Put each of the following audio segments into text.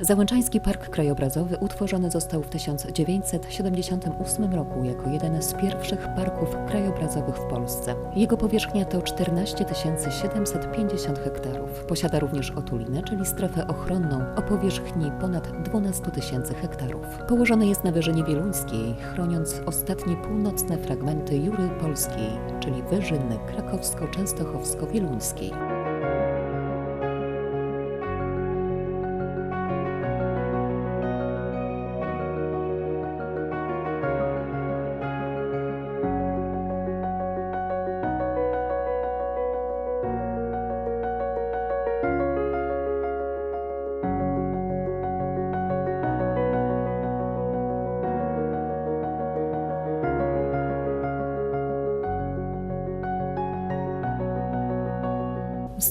Załęczański Park Krajobrazowy utworzony został w 1978 roku jako jeden z pierwszych parków krajobrazowych w Polsce. Jego powierzchnia to 14 750 hektarów. Posiada również otulinę, czyli strefę ochronną o powierzchni ponad 12 tysięcy hektarów. Położony jest na Wyżynie Wieluńskiej, chroniąc ostatnie północne fragmenty Jury Polskiej, czyli Wyżyny Krakowsko-Częstochowsko-Wieluńskiej.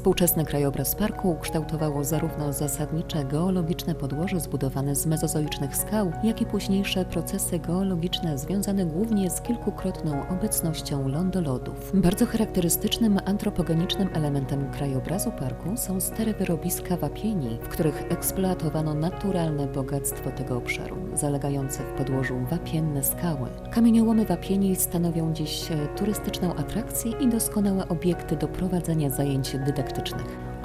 Współczesny krajobraz parku ukształtowało zarówno zasadnicze geologiczne podłoże zbudowane z mezozoicznych skał, jak i późniejsze procesy geologiczne związane głównie z kilkukrotną obecnością lądolodów. Bardzo charakterystycznym antropogenicznym elementem krajobrazu parku są stare wyrobiska wapieni, w których eksploatowano naturalne bogactwo tego obszaru, zalegające w podłożu wapienne skały. Kamieniołomy wapieni stanowią dziś turystyczną atrakcję i doskonałe obiekty do prowadzenia zajęć dydaktycznych.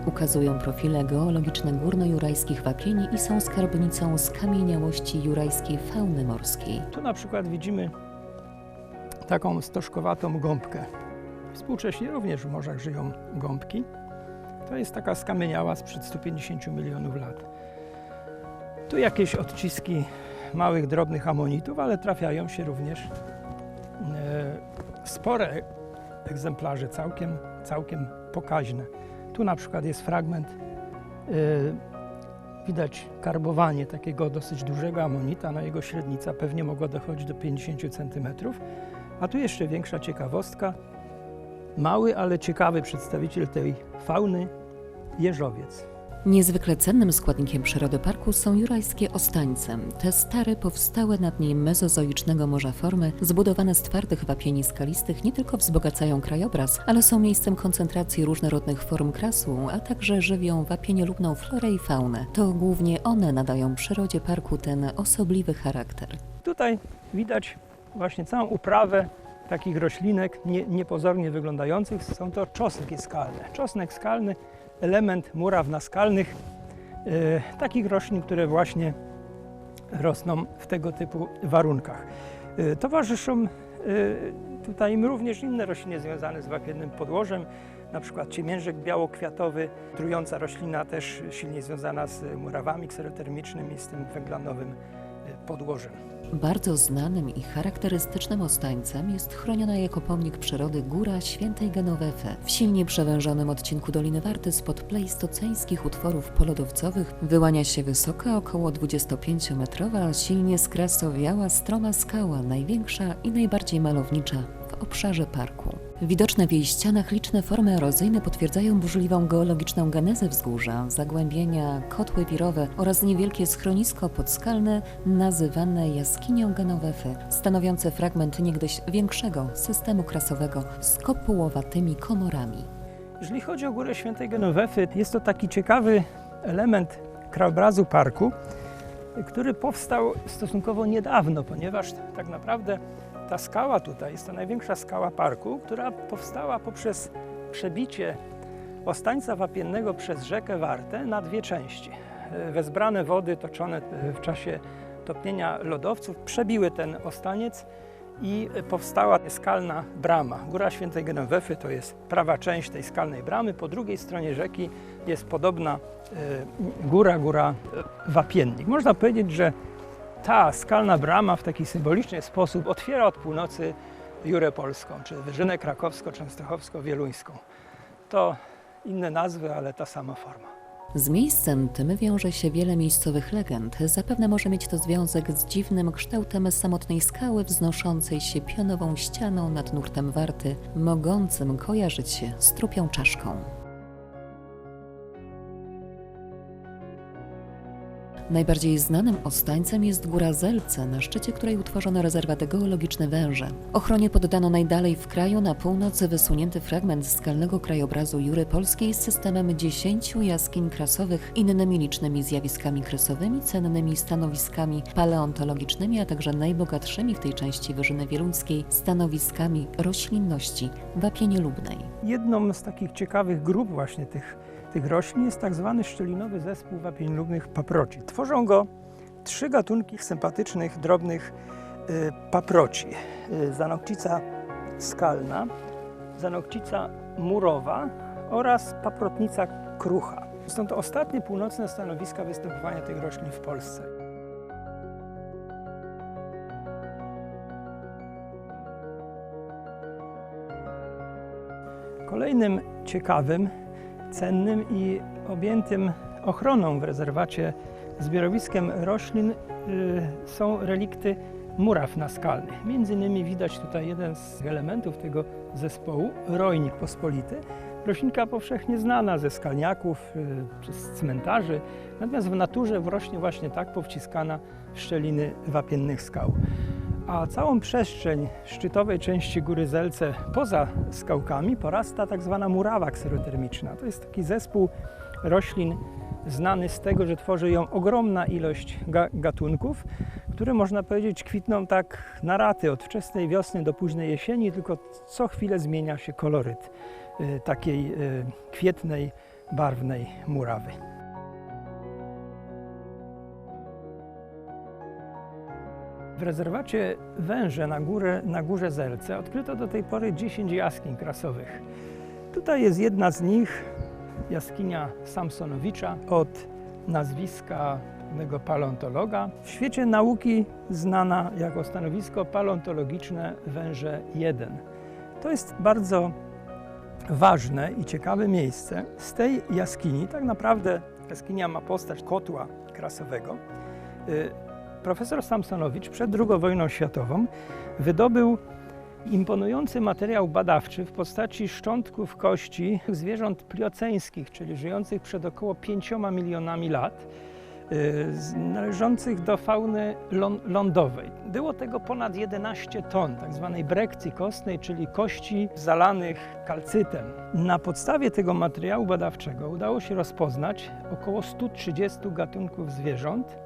Ukazują profile geologiczne górnojurajskich wapieni i są skarbnicą skamieniałości jurajskiej fauny morskiej. Tu na przykład widzimy taką stożkowatą gąbkę. Współcześnie również w morzach żyją gąbki. To jest taka skamieniała sprzed 150 milionów lat. Tu jakieś odciski małych, drobnych amonitów, ale trafiają się również e, spore egzemplarze, całkiem, całkiem pokaźne. Tu na przykład jest fragment, e, widać karbowanie takiego dosyć dużego amonita, no jego średnica pewnie mogła dochodzić do 50 cm. A tu jeszcze większa ciekawostka, mały, ale ciekawy przedstawiciel tej fauny, jeżowiec. Niezwykle cennym składnikiem przyrody parku są jurajskie ostańce. Te stare, powstałe na dnie mezozoicznego morza formy, zbudowane z twardych wapieni skalistych, nie tylko wzbogacają krajobraz, ale są miejscem koncentracji różnorodnych form krasu, a także żywią wapieniolubną florę i faunę. To głównie one nadają przyrodzie parku ten osobliwy charakter. Tutaj widać właśnie całą uprawę takich roślinek nie, niepozornie wyglądających. Są to czosnki skalne. Czosnek skalny, element muraw naskalnych, e, takich roślin, które właśnie rosną w tego typu warunkach. E, towarzyszą e, tutaj im również inne rośliny związane z wapiennym podłożem, na przykład ciemiężek białokwiatowy, trująca roślina też silnie związana z murawami kserotermicznymi, z tym węglanowym podłożem. Bardzo znanym i charakterystycznym ostańcem jest chroniona jako pomnik przyrody Góra Świętej Genowefy. W silnie przewężonym odcinku Doliny Warty spod pleistoceńskich utworów polodowcowych wyłania się wysoka, około 25-metrowa, silnie skrasowiała, stroma skała, największa i najbardziej malownicza w obszarze parku. Widoczne w jej ścianach liczne formy erozyjne potwierdzają burzliwą geologiczną genezę wzgórza, zagłębienia, kotły wirowe oraz niewielkie schronisko podskalne nazywane jaskinią Genowefy, stanowiące fragment niegdyś większego systemu krasowego z kopułowatymi komorami. Jeżeli chodzi o Górę Świętej Genowefy, jest to taki ciekawy element krajobrazu parku, który powstał stosunkowo niedawno, ponieważ tak naprawdę ta skała tutaj jest to największa skała parku, która powstała poprzez przebicie ostańca wapiennego przez rzekę Wartę na dwie części. Wezbrane wody toczone w czasie topnienia lodowców przebiły ten ostaniec i powstała skalna brama. Góra Świętej Genowefy to jest prawa część tej skalnej bramy. Po drugiej stronie rzeki jest podobna e, góra, góra e, Wapiennik. Można powiedzieć, że ta skalna brama w taki symboliczny sposób otwiera od północy Jurę Polską, czy Wyżynę Krakowsko-Częstochowsko-Wieluńską. To inne nazwy, ale ta sama forma. Z miejscem tym wiąże się wiele miejscowych legend. Zapewne może mieć to związek z dziwnym kształtem samotnej skały wznoszącej się pionową ścianą nad nurtem Warty, mogącym kojarzyć się z trupią czaszką. Najbardziej znanym ostańcem jest Góra Zelce, na szczycie której utworzono rezerwat geologiczny węże. Ochronie poddano najdalej w kraju na północy wysunięty fragment skalnego krajobrazu Jury Polskiej z systemem 10 jaskiń krasowych, innymi licznymi zjawiskami kresowymi, cennymi stanowiskami paleontologicznymi, a także najbogatszymi w tej części Wyżyny Wieluńskiej stanowiskami roślinności wapieniolubnej. Jedną z takich ciekawych grup właśnie tych, tych roślin jest tak zwany szczelinowy zespół wapień paproci. Tworzą go trzy gatunki sympatycznych, drobnych y, paproci. Y, zanokcica skalna, zanokcica murowa oraz paprotnica krucha. Są to ostatnie północne stanowiska występowania tych roślin w Polsce. Kolejnym ciekawym, cennym i objętym ochroną w rezerwacie zbiorowiskiem roślin y, są relikty muraw naskalnych. Między innymi widać tutaj jeden z elementów tego zespołu, rojnik pospolity. Roślinka powszechnie znana ze skalniaków, czy z cmentarzy, natomiast w naturze rośnie właśnie tak powciskana w szczeliny wapiennych skał a całą przestrzeń szczytowej części Góry Zelce poza skałkami porasta tak zwana murawa kserotermiczna. To jest taki zespół roślin znany z tego, że tworzy ją ogromna ilość ga gatunków, które można powiedzieć kwitną tak na raty od wczesnej wiosny do późnej jesieni, tylko co chwilę zmienia się koloryt y, takiej y, kwietnej, barwnej murawy. W rezerwacie Węże na, górę, na górze Zelce odkryto do tej pory 10 jaskiń krasowych. Tutaj jest jedna z nich, jaskinia Samsonowicza, od nazwiska pewnego paleontologa. W świecie nauki znana jako stanowisko paleontologiczne Węże 1. To jest bardzo ważne i ciekawe miejsce. Z tej jaskini, tak naprawdę jaskinia ma postać kotła krasowego, y, Profesor Samsonowicz przed II wojną światową wydobył imponujący materiał badawczy w postaci szczątków kości zwierząt plioceńskich, czyli żyjących przed około 5 milionami lat, yy, należących do fauny lądowej. Było tego ponad 11 ton tak zwanej brekcji kostnej, czyli kości zalanych kalcytem. Na podstawie tego materiału badawczego udało się rozpoznać około 130 gatunków zwierząt,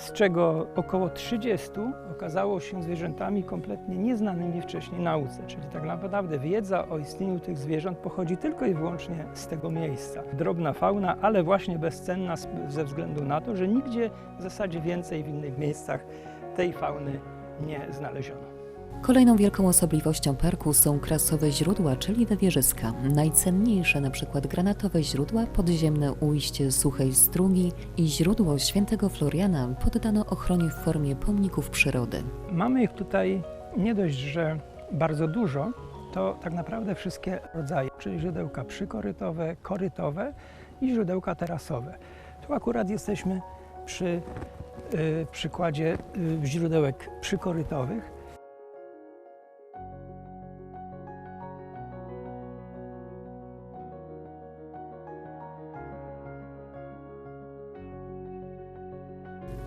z czego około 30 okazało się zwierzętami kompletnie nieznanymi wcześniej nauce. Czyli tak naprawdę wiedza o istnieniu tych zwierząt pochodzi tylko i wyłącznie z tego miejsca. Drobna fauna, ale właśnie bezcenna ze względu na to, że nigdzie w zasadzie więcej w innych miejscach tej fauny nie znaleziono. Kolejną wielką osobliwością parku są krasowe źródła, czyli wywierzyska. Najcenniejsze na przykład granatowe źródła, podziemne ujście suchej strugi i źródło świętego Floriana poddano ochronie w formie pomników przyrody. Mamy ich tutaj nie dość, że bardzo dużo, to tak naprawdę wszystkie rodzaje, czyli źródełka przykorytowe, korytowe i źródełka terasowe. Tu akurat jesteśmy przy y, przykładzie y, źródełek przykorytowych.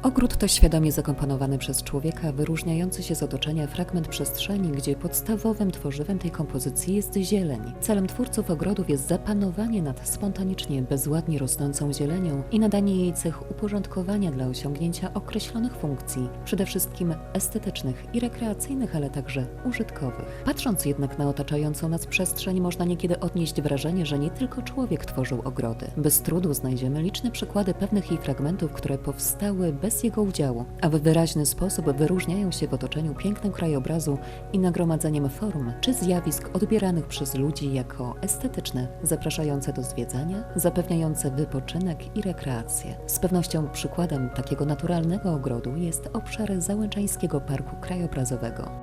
Ogród to świadomie zakomponowany przez człowieka, wyróżniający się z otoczenia fragment przestrzeni, gdzie podstawowym tworzywem tej kompozycji jest zieleń. Celem twórców ogrodów jest zapanowanie nad spontanicznie, bezładnie rosnącą zielenią i nadanie jej cech uporządkowania dla osiągnięcia określonych funkcji, przede wszystkim estetycznych i rekreacyjnych, ale także użytkowych. Patrząc jednak na otaczającą nas przestrzeń, można niekiedy odnieść wrażenie, że nie tylko człowiek tworzył ogrody. Bez trudu znajdziemy liczne przykłady pewnych jej fragmentów, które powstały bez bez jego udziału, a w wyraźny sposób wyróżniają się w otoczeniu pięknym krajobrazu i nagromadzeniem form czy zjawisk odbieranych przez ludzi jako estetyczne, zapraszające do zwiedzania, zapewniające wypoczynek i rekreację. Z pewnością przykładem takiego naturalnego ogrodu jest obszar Załęczańskiego Parku Krajobrazowego.